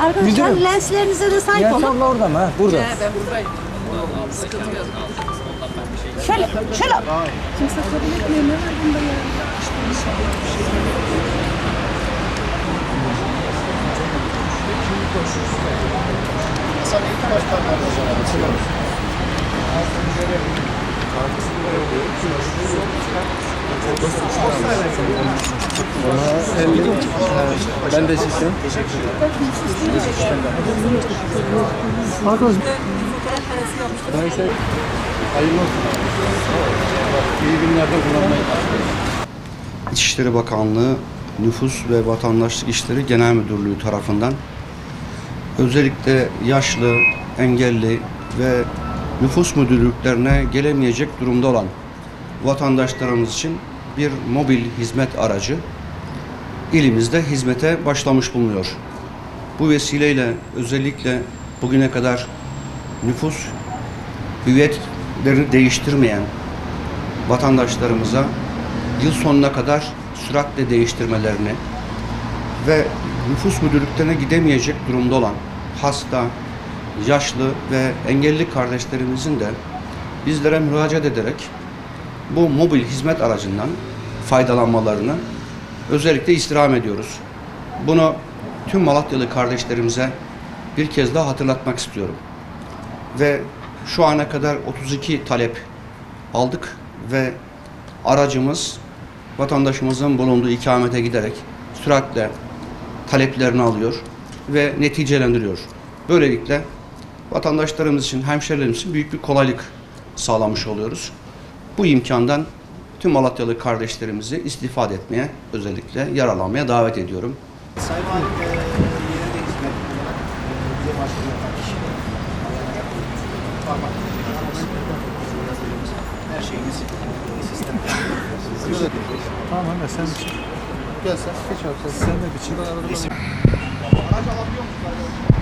Arkadaşlar Müdürüm. lenslerinize de sahip olun. abla orada mı? ha? Burada. Ben buradayım. Sıkıntı yok. Şöyle, şöyle. Ben de sizim. Arkadaş. Neyse. Hayırlı olsun. İyi günlerde kullanmayı. İçişleri Bakanlığı Nüfus ve Vatandaşlık İşleri Genel Müdürlüğü tarafından özellikle yaşlı, engelli ve nüfus müdürlüklerine gelemeyecek durumda olan vatandaşlarımız için bir mobil hizmet aracı ilimizde hizmete başlamış bulunuyor. Bu vesileyle özellikle bugüne kadar nüfus hüviyetlerini değiştirmeyen vatandaşlarımıza yıl sonuna kadar süratle değiştirmelerini ve nüfus müdürlüklerine gidemeyecek durumda olan hasta, yaşlı ve engelli kardeşlerimizin de bizlere müracaat ederek bu mobil hizmet aracından faydalanmalarını özellikle istirham ediyoruz. Bunu tüm Malatyalı kardeşlerimize bir kez daha hatırlatmak istiyorum. Ve şu ana kadar 32 talep aldık ve aracımız vatandaşımızın bulunduğu ikamete giderek süratle taleplerini alıyor ve neticelendiriyor. Böylelikle vatandaşlarımız için, hemşerilerimiz için büyük bir kolaylık sağlamış oluyoruz. Bu imkandan tüm Malatyalı kardeşlerimizi istifade etmeye, özellikle yararlanmaya davet ediyorum. Sayın Valim, e, yine de hizmet olarak e, parmak her sistemde. Tamam sen bir çık. Gel sen geç abi. Sen de bir çık. Araç alabiliyor musun?